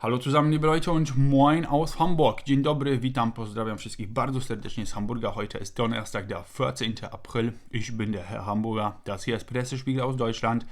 Hallo zusammen, liebe Leute und moin aus Hamburg. Dzień dobry, witam, pozdrawiam wszystkich bardzo serdecznie z Hamburga. Heute ist Donnerstag, der 14. April. Ich bin der Herr Hamburger. Das hier ist Pressespiegel aus Deutschland.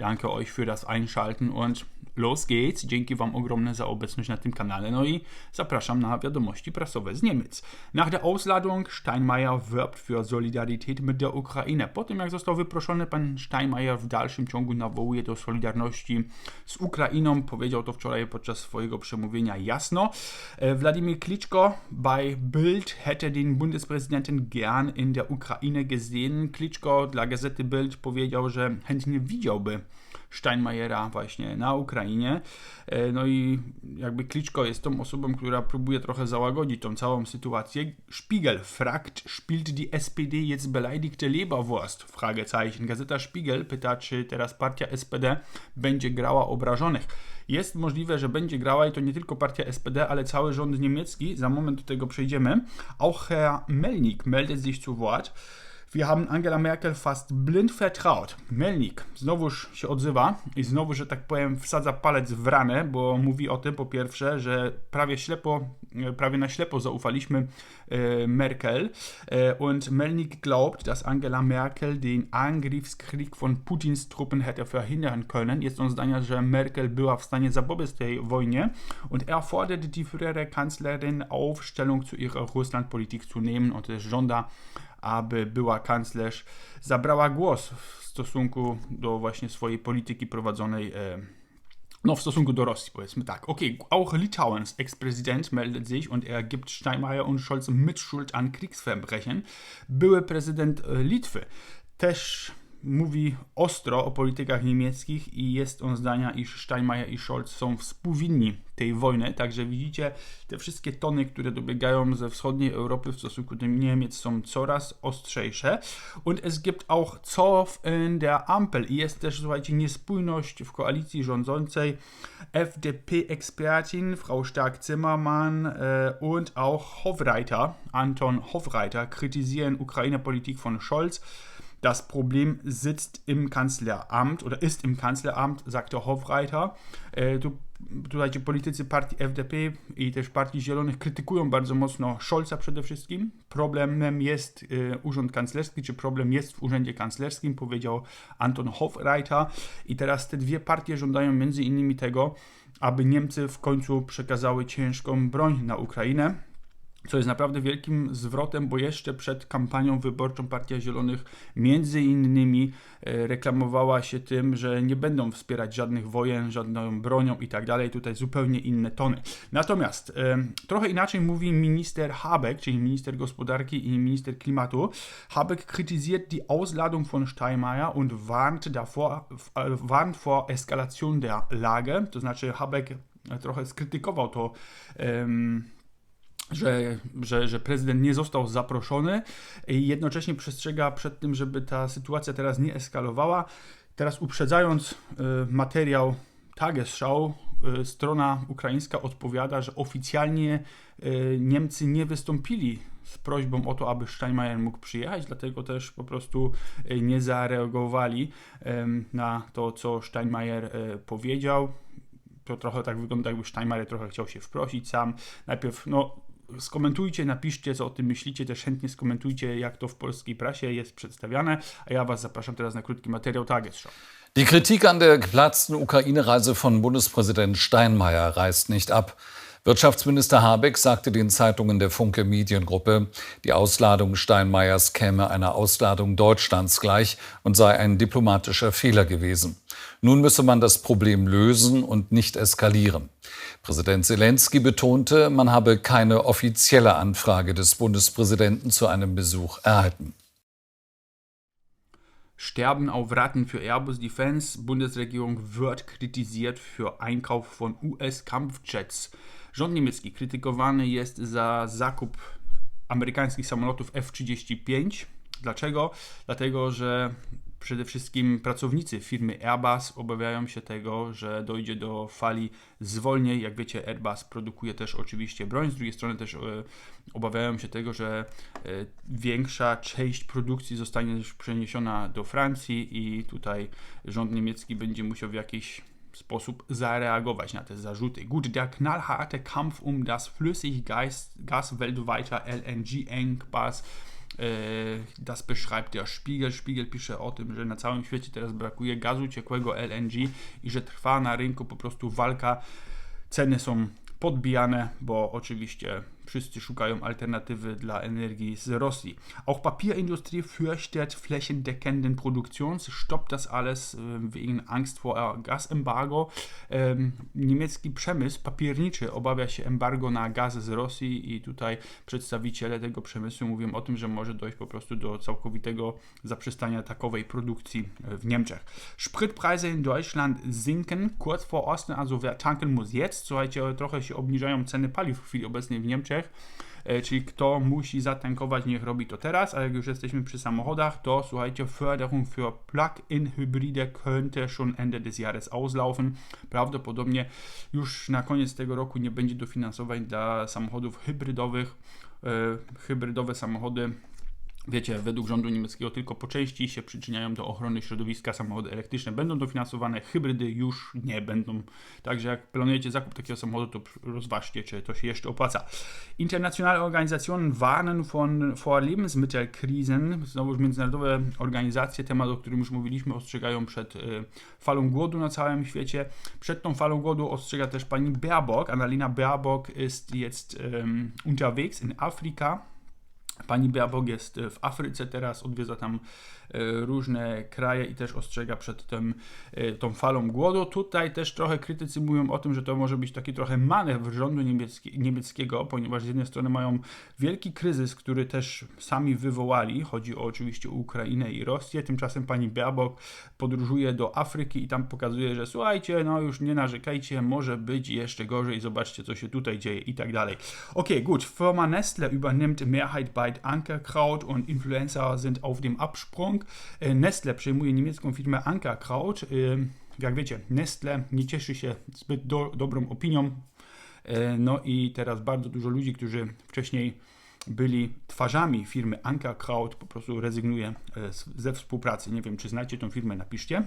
Danke euch für das Einschalten und los geht's. Dzięki Wam ogromne za obecność na tym kanale. No i zapraszam na wiadomości prasowe z Niemiec. Nach der Ausladung Steinmeier wirbt für Solidarität mit der Ukraine. Po tym jak został wyproszony, pan Steinmeier w dalszym ciągu nawołuje do solidarności z Ukrainą. Powiedział to wczoraj podczas swojego przemówienia jasno. E, Wladimir Klitschko bei Bild hätte den Bundespräsidenten gern in der Ukraine gesehen. Klitschko dla gazety Bild powiedział, że chętnie widziałby Steinmeiera właśnie na Ukrainie. E, No i jakby Klitschko jest tą osobą, która próbuje trochę załagodzić tą całą sytuację. Spiegel fragt, spielt die SPD jetzt beleidigte Leberwurst? Fragezeichen. Gazeta Spiegel pyta, czy teraz partia SPD będzie grała obrażonych. Jest możliwe, że będzie grała i to nie tylko partia SPD, ale cały rząd niemiecki. Za moment do tego przejdziemy. Auch Herr Melnik meldet sich zu Wort. Wir haben Angela Merkel fast blind vertraut. Melnik znowuż się odzywa i znowu, że tak powiem, wsadza palec w ranę, bo mówi o tym po pierwsze, że prawie ślepo, e, prawie na ślepo zaufaliśmy e, Merkel. E, und Melnik glaubt, dass Angela Merkel den Angriffskrieg von Putins Truppen hätte verhindern können. Jest on zdania, że Merkel była w stanie zapobiec tej wojnie und er fordert die frühere Kanzlerin auf, Stellung zu ihrer Russlandpolitik zu nehmen und też żąda aby była kanclerz zabrała głos w stosunku do właśnie swojej polityki prowadzonej e, no, w stosunku do Rosji, powiedzmy tak. Okay, auch Litauens Ex-Präsident meldet sich und er gibt Steinmeier und Scholz Mitschuld an Kriegsverbrechen. Były prezydent e, Litwy też mówi ostro o politykach niemieckich i jest on zdania, iż Steinmeier i Scholz są współwinni tej wojny. Także widzicie, te wszystkie tony, które dobiegają ze wschodniej Europy w stosunku do Niemiec są coraz ostrzejsze. Und es gibt auch Zoff in der Ampel. I jest też, słuchajcie, niespójność w koalicji rządzącej. FDP-Expertin Frau Stark-Zimmermann äh, und auch Hofreiter, Anton Hofreiter, kritisieren Ukraine-Politik von Scholz. Das Problem sitzt im Kanzleramt oder ist im Kanzleramt, sagte Hofreiter. Tu, tutaj ci politycy partii FDP i też partii Zielonych krytykują bardzo mocno Scholza przede wszystkim. Problemem jest e, urząd kanclerski, czy problem jest w urzędzie kanclerskim, powiedział Anton Hofreiter. I teraz te dwie partie żądają między innymi tego, aby Niemcy w końcu przekazały ciężką broń na Ukrainę co jest naprawdę wielkim zwrotem, bo jeszcze przed kampanią wyborczą Partia Zielonych między innymi e, reklamowała się tym, że nie będą wspierać żadnych wojen, żadną bronią i tak dalej. Tutaj zupełnie inne tony. Natomiast e, trochę inaczej mówi minister Habeck, czyli minister gospodarki i minister klimatu. Habeck kritisiert die Ausladung von Steinmeier und warnt davor, äh, warnt vor Eskalation der Lage. To znaczy Habeck trochę skrytykował to em, że, że, że prezydent nie został zaproszony i jednocześnie przestrzega przed tym, żeby ta sytuacja teraz nie eskalowała. Teraz uprzedzając y, materiał Tagesschau, y, strona ukraińska odpowiada, że oficjalnie y, Niemcy nie wystąpili z prośbą o to, aby Steinmeier mógł przyjechać, dlatego też po prostu nie zareagowali na to, co Steinmeier powiedział to trochę tak wygląda, jakby Steinmeier trochę chciał się wprosić sam. Najpierw, no, skomentujcie, napiszcie, co o tym myślicie, też chętnie skomentujcie, jak to w polskiej prasie jest przedstawiane, a ja Was zapraszam teraz na krótki materiał Tagesschau. Die Kritik an der geplatzten Ukraine-Reise von Bundespräsident Steinmeier reißt nicht ab. Wirtschaftsminister Habeck sagte den Zeitungen der Funke Mediengruppe, die Ausladung Steinmeiers käme einer Ausladung Deutschlands gleich und sei ein diplomatischer Fehler gewesen. Nun müsse man das Problem lösen und nicht eskalieren. Präsident Zelensky betonte, man habe keine offizielle Anfrage des Bundespräsidenten zu einem Besuch erhalten. Sterben auf Raten für Airbus Defense. Bundesregierung wird kritisiert für Einkauf von US-Kampfjets. Rząd niemiecki krytykowany jest za zakup amerykańskich samolotów F-35. Dlaczego? Dlatego, że przede wszystkim pracownicy firmy Airbus obawiają się tego, że dojdzie do fali zwolnień. Jak wiecie, Airbus produkuje też oczywiście broń. Z drugiej strony też e, obawiają się tego, że e, większa część produkcji zostanie przeniesiona do Francji i tutaj rząd niemiecki będzie musiał w jakiś sposób zareagować na te zarzuty. Gut, der knallharte Kampf um das Flüssiggas Gas weltweiter LNG-Engpass das beschreibt der Spiegel. Spiegel pisze o tym, że na całym świecie teraz brakuje gazu ciekłego LNG i że trwa na rynku po prostu walka. Ceny są podbijane, bo oczywiście wszyscy szukają Alternative dla Energie z Rosji. Auch Papierindustrie fürchtet flächendeckenden Produktionsstopp. Das alles wegen Angst vor Gasembargo. Niemiecki przemysł papierniczy obawia się embargo na gaz z Rosji i tutaj przedstawiciele tego przemysłu mówią o tym, że może dojść po prostu do całkowitego zaprzestania takowej produkcji w Niemczech. Spritpreise in Deutschland sinken kurz vor Osten, also wer tanken muss jetzt. Słuchajcie, trochę się obniżają ceny paliw w chwili obecnej w Niemczech. Czyli kto musi zatankować, niech robi to teraz, a jak już jesteśmy przy samochodach, to słuchajcie, Förderung für Plug-in-Hybride könnte schon Ende des Jahres auslaufen. Prawdopodobnie już na koniec tego roku nie będzie dofinansowań dla samochodów hybrydowych. Hybrydowe samochody Wiecie, według rządu niemieckiego tylko po części się przyczyniają do ochrony środowiska. Samochody elektryczne będą dofinansowane, hybrydy już nie będą. Także jak planujecie zakup takiego samochodu, to rozważcie, czy to się jeszcze opłaca. Internationale Organisationen warnen von, vor Lebensmittelkrisen. Znowu międzynarodowe organizacje, temat, o którym już mówiliśmy, ostrzegają przed y, falą głodu na całym świecie. Przed tą falą głodu ostrzega też pani Baerbock. Annalena Baerbock ist jetzt y, unterwegs in Afrika. Pani Baerbock jest w Afryce teraz, odwiedza tam różne kraje i też ostrzega przed tym, tą falą głodu. Tutaj też trochę krytycy mówią o tym, że to może być taki trochę manewr rządu niemiecki, niemieckiego, ponieważ z jednej strony mają wielki kryzys, który też sami wywołali. Chodzi o oczywiście Ukrainę i Rosję. Tymczasem pani Baerbock podróżuje do Afryki i tam pokazuje, że słuchajcie, no już nie narzekajcie, może być jeszcze gorzej, zobaczcie co się tutaj dzieje i tak dalej. Okay, gut. Firma Nestle übernimmt Mehrheit bei Ankerkraut und Influencer sind auf dem Absprung. Nestle przejmuje niemiecką firmę Ankerkraut. Jak wiecie, Nestle nie cieszy się zbyt do, dobrą opinią. No i teraz bardzo dużo ludzi, którzy wcześniej byli twarzami firmy Ankerkraut, po prostu rezygnuje ze współpracy. Nie wiem, czy znacie tą firmę, napiszcie.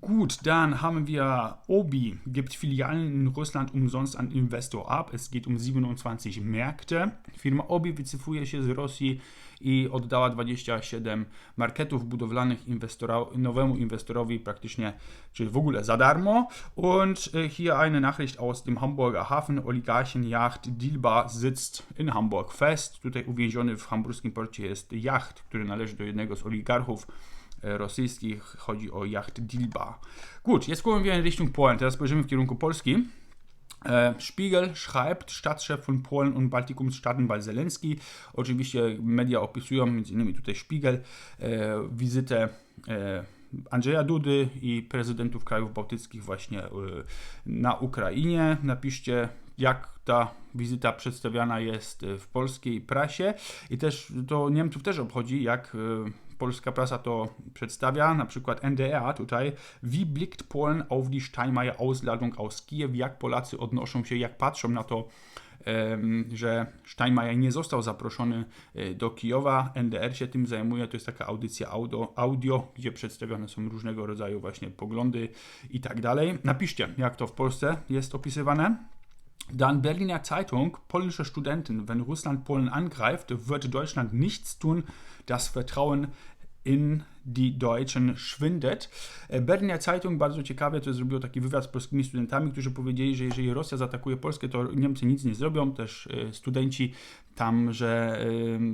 Gut, dann haben wir Obi, gibt Filialen in Russland umsonst an Investor ab. Es geht um 27 Märkte. Firma Obi wycofuje się z Rosji i oddała 27 marketów budowlanych inwestora, nowemu inwestorowi praktycznie, czyli w ogóle za darmo. Und hier eine Nachricht aus dem Hamburger Hafen. Oligarchenjacht Dilba sitzt in Hamburg fest. Tutaj uwięziony w hamburskim porcie jest jacht, który należy do jednego z oligarchów rosyjskich. Chodzi o jacht Dilba. Gut, jetzt gucken wir in Richtung Polen. Teraz spojrzymy w kierunku Polski. Spiegel schreibt, Stadtchef von Polen und Baltikumsstaaten bei Zelensky. Oczywiście media opisują, innymi tutaj Spiegel, e, wizytę e, Andrzeja Dudy i prezydentów krajów bałtyckich właśnie e, na Ukrainie. Napiszcie, jak ta wizyta przedstawiana jest w polskiej prasie i też to Niemców też obchodzi, jak polska prasa to przedstawia, na przykład NDR tutaj, wie blickt Polen auf die Steinmeier Ausladung aus Kiew, jak Polacy odnoszą się, jak patrzą na to, że Steinmeier nie został zaproszony do Kijowa. NDR się tym zajmuje, to jest taka audycja audio, audio, gdzie przedstawione są różnego rodzaju właśnie poglądy i tak dalej. Napiszcie, jak to w Polsce jest opisywane. Dann Berliner Zeitung, polnische Studenten, wenn Russland Polen angreift, wird Deutschland nichts tun, das Vertrauen in die Deutschen schwindet. Berliner Zeitung bardzo ciekawie to zrobiło taki wywiad z polskimi studentami, którzy powiedzieli, że jeżeli Rosja zaatakuje Polskę, to Niemcy nic nie zrobią. Też studenci tam, że,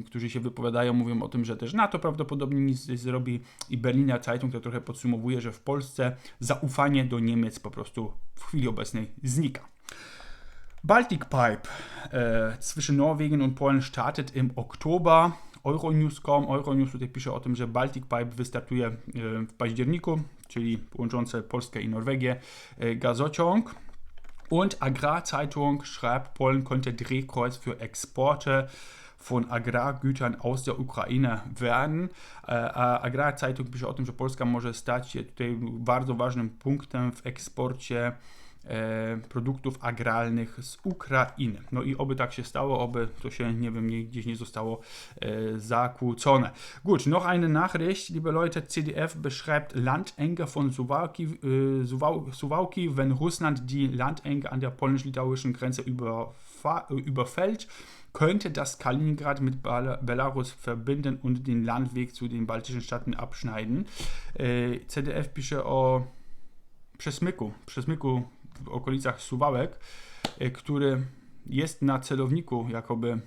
którzy się wypowiadają, mówią o tym, że też NATO prawdopodobnie nic nie zrobi i Berliner Zeitung to trochę podsumowuje, że w Polsce zaufanie do Niemiec po prostu w chwili obecnej znika. Baltic Pipe äh, zwischen Norwegen und Polen startet im Oktober. Euronews.com, Euronews tutaj pisze o tym, że Baltic Pipe wystartuje w październiku, czyli łączące Polskę i Norwegię gazociąg. Und Agrarzeitung schreibt, Polen konnte Drehkreuz für Exporte von Agrargütern aus der Ukraine werden. Agrarzeitung pisze o tym, że Polska może stać się tutaj bardzo ważnym punktem w eksporcie e, produktów agralnych z Ukrainy. No i oby tak się stało, oby to się, nie wiem, gdzieś nie zostało e, zakłócone. Gut, noch eine Nachricht, liebe Leute, CDF beschreibt Landenge von Suwałki, Suwał, Suwałki, wenn Russland die Landenge an der polnisch-litauischen Grenze überfällt, könnte das Kaliningrad mit Bel- Belarus verbinden und den Landweg zu den baltischen Staaten abschneiden. CDF pisze o przesmyku, przesmyku w okolicach Suwałek, e, który jest na celowniku jakoby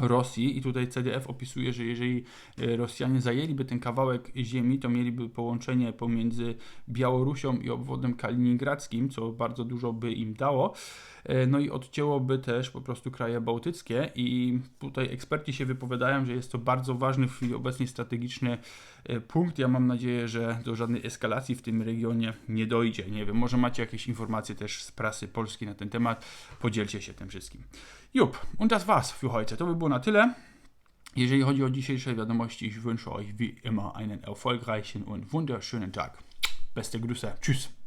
Rosji i tutaj CDF opisuje, że jeżeli e, Rosjanie zajęliby ten kawałek ziemi, to mieliby połączenie pomiędzy Białorusią i obwodem kaliningradzkim, co bardzo dużo by im dało. E, No i odcięłoby też po prostu kraje bałtyckie i tutaj eksperci się wypowiadają, że jest to bardzo ważny w chwili obecnej strategiczny e, punkt. Ja mam nadzieję, że do żadnej eskalacji w tym regionie nie dojdzie. Nie wiem, może macie jakieś informacje też z prasy polskiej na ten temat. Podzielcie się tym wszystkim. Jup, und das war's für heute. To by było na tyle. Jeżeli chodzi o dzisiejsze wiadomości, ich wünsche euch wie immer einen erfolgreichen und wunderschönen Tag. Beste Grüße. Tschüss.